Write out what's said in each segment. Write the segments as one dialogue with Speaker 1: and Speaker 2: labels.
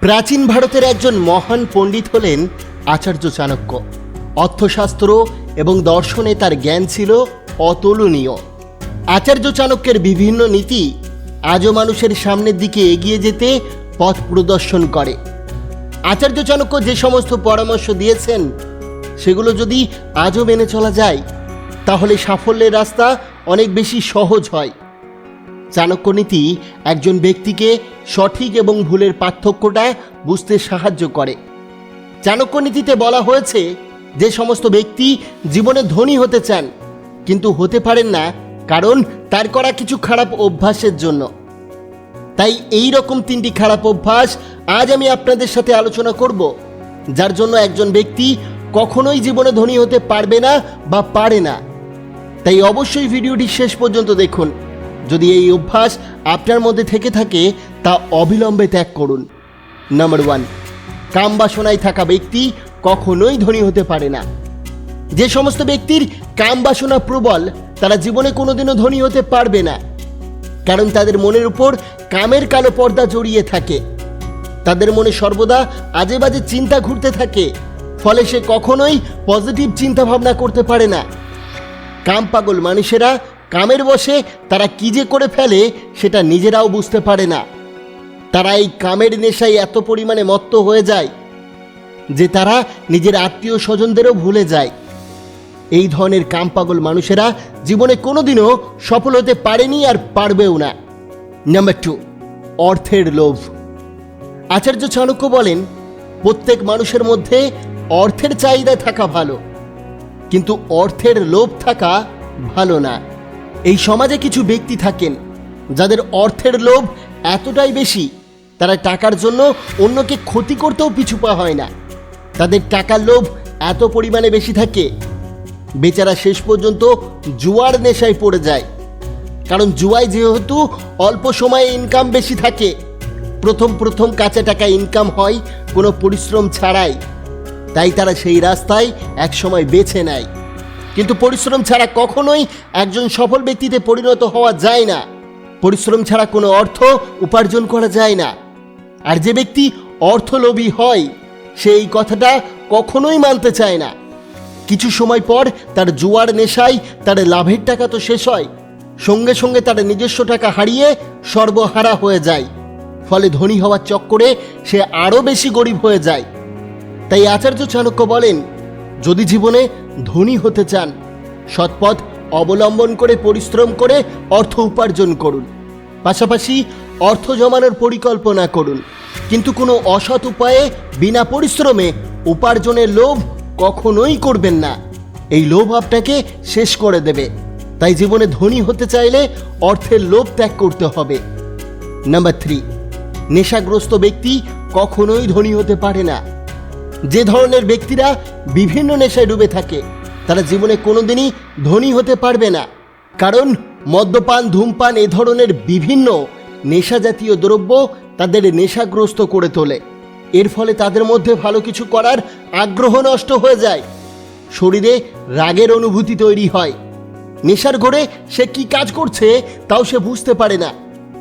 Speaker 1: প্রাচীন ভারতের একজন মহান পণ্ডিত হলেন আচার্য চাণক্য। অর্থশাস্ত্র এবং দর্শনে তার জ্ঞান ছিল অতুলনীয়। আচার্য চাণক্যের বিভিন্ন নীতি আজও মানুষের সামনের দিকে এগিয়ে যেতে পথ প্রদর্শন করে। আচার্য চাণক্য যে সমস্ত পরামর্শ দিয়েছেন, সেগুলো যদি আজও মেনে চলা যায়, তাহলে সাফল্যের রাস্তা অনেক বেশি সহজ হয়। চাণক্য নীতি একজন ব্যক্তিকে সঠিক এবং ভুলের পার্থক্যটা বুঝতে সাহায্য করে। চাণক্য নীতিতে বলা হয়েছে, যে সমস্ত ব্যক্তি জীবনে ধনী হতে চান, কিন্তু হতে পারেন না কারণ তার করা কিছু খারাপ অভ্যাসের জন্য। তাই এই রকম তিনটি খারাপ অভ্যাস আজ আমি আপনাদের সাথে আলোচনা করব, যার জন্য একজন ব্যক্তি কখনোই জীবনে ধনী হতে পারবে না বা পারে না। তাই অবশ্যই ভিডিওটি শেষ পর্যন্ত দেখুন। যদি এই অভ্যাস আপনার মধ্যে থেকে থাকে, তা অবিলম্বে ত্যাগ করুন। নাম্বার ওয়ান কাম বাসনায় থাকা ব্যক্তি কখনোই ধনী হতে পারে না। যে সমস্ত ব্যক্তির কাম বাসনা প্রবল, তারা জীবনে কোনোদিনও ধনী হতে পারবে না। কারণ তাদের মনের উপর কামের কালো পর্দা জড়িয়ে থাকে। তাদের মনে সর্বদা আজে বাজে চিন্তা ঘুরতে থাকে, ফলে সে কখনোই পজিটিভ চিন্তা ভাবনা করতে পারে না। কাম পাগল মানুষেরা কামের বসে তারা কি যে করে ফেলে সেটা নিজেরাও বুঝতে পারে না। তারা এই কামের নেশায় এত পরিমাণে মত্ত হয়ে যায় যে তারা নিজের আত্মীয় স্বজনদেরও ভুলে যায়। এই ধরনের কাম পাগল মানুষেরা জীবনে কোনোদিনও সফল হতে পারেনি আর পারবেও না। নাম্বার টু, অর্থের লোভ। আচার্য চাণক্য বলেন, প্রত্যেক মানুষের মধ্যে অর্থের চাহিদা থাকা ভালো, কিন্তু অর্থের লোভ থাকা ভালো না। এই সমাজে কিছু ব্যক্তি থাকেন, যাদের অর্থের লোভ এতটাই বেশি, তারা টাকার জন্য অন্যকে ক্ষতি করতেও পিছু পা হয় না। তাদের টাকার লোভ এত পরিমাণে বেশি থাকে, বেচারা শেষ পর্যন্ত জুয়ার নেশায় পড়ে যায়। কারণ জুয়ায় যেহেতু অল্প সময়ে ইনকাম বেশি থাকে, প্রথম প্রথম কাঁচা টাকা ইনকাম হয়, কোনো পরিশ্রম ছাড়াই। তাই তারা সেই রাস্তায় একসময় বেছে নেয়। কিন্তু পরিশ্রম ছাড়া কখনোই একজন সফল ব্যক্তিতে পরিণত হওয়া যায় না। পরিশ্রম ছাড়া কোনো অর্থ উপার্জন করা যায় না। আর যে ব্যক্তি অর্থলোভী হয়, সে এই কথাটা কখনোই মানতে চায় না। কিছু সময় পর তার জুয়ার নেশায় তার লাভের টাকা তো শেষ হয়, সঙ্গে সঙ্গে তার নিজস্ব টাকা হারিয়ে সর্বহারা হয়ে যায়। ফলে ধনী হওয়ার চক্করে সে আরও বেশি গরিব হয়ে যায়। তাই আচার্য চাণক্য বলেন যদি জীবনে ধনী হতে চান, সৎপথ অবলম্বন করে পরিশ্রম করে অর্থ উপার্জন করুন। পাশাপাশি অর্থ জমানোর পরিকল্পনা করুন। কিন্তু কোনো অসৎ উপায়ে বিনা পরিশ্রমে উপার্জনের লোভ কখনোই করবেন না। এই লোভ আপনাকে শেষ করে দেবে। তাই জীবনে ধনী হতে চাইলে অর্থের লোভ ত্যাগ করতে হবে। নাম্বার থ্রি, নেশাগ্রস্ত ব্যক্তি কখনোই ধনী হতে পারে না। যে ধরনের ব্যক্তিরা বিভিন্ন নেশায় ডুবে থাকে, তারা জীবনে কোনোদিনই ধনী হতে পারবে না। কারণ মদ্যপান, ধূমপান এ ধরনের বিভিন্ন নেশা জাতীয় দ্রব্য তাদের নেশাগ্রস্ত করে তোলে। এর ফলে তাদের মধ্যে ভালো কিছু করার আগ্রহ নষ্ট হয়ে যায়। শরীরে রাগের অনুভূতি তৈরি হয়। নেশার ঘরে সে কি কাজ করছে তাও সে বুঝতে পারে না।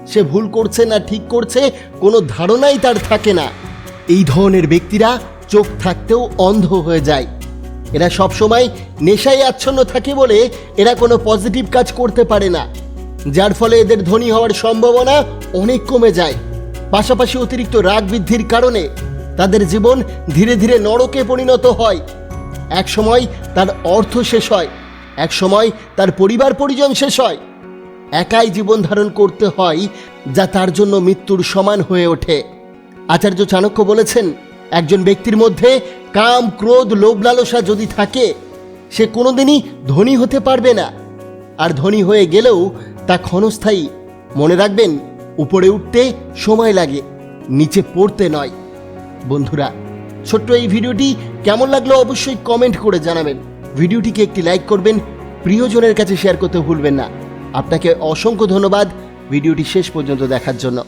Speaker 1: সে ভুল করছে না ঠিক করছে কোনো ধারণাই তার থাকে না। এই ধরনের ব্যক্তিরা চোখ থাকতেও অন্ধ হয়ে যায়। এরা সবসময় নেশায় আচ্ছন্ন থাকে বলে এরা কোনো পজিটিভ কাজ করতে পারে না। যার ফলে এদের ধনী হওয়ার সম্ভাবনা অনেক কমে যায়। পাশাপাশি অতিরিক্ত রাগ বৃদ্ধির কারণে তাদের জীবন ধীরে ধীরে নরকে পরিণত হয়। এক সময় তার অর্থ শেষ হয় এক সময় তার পরিবার পরিজন শেষ হয়। একাই জীবন ধারণ করতে হয় যা তার জন্য মৃত্যুর সমান হয়ে ওঠে। আচার্য চাণক্য বলেছেন একজন ব্যক্তির মধ্যে কাম, ক্রোধ লোভ লালসা যদি থাকে, সে কোনোদিনই ধনী হতে পারবে না। আর ধনী হয়ে গেলেও তা ক্ষণস্থায়ী। মনে রাখবেন, উপরে উঠতে সময় লাগে, নিচে পড়তে নয়। বন্ধুরা, ছোট্ট এই ভিডিওটি কেমন লাগল অবশ্যই কমেন্ট করে জানাবেন। ভিডিওটিকে একটি লাইক করবেন, প্রিয়জনের কাছে শেয়ার করতে ভুলবেন না। আপনাকে অসংখ্য ধন্যবাদ ভিডিওটি শেষ পর্যন্ত দেখার জন্য।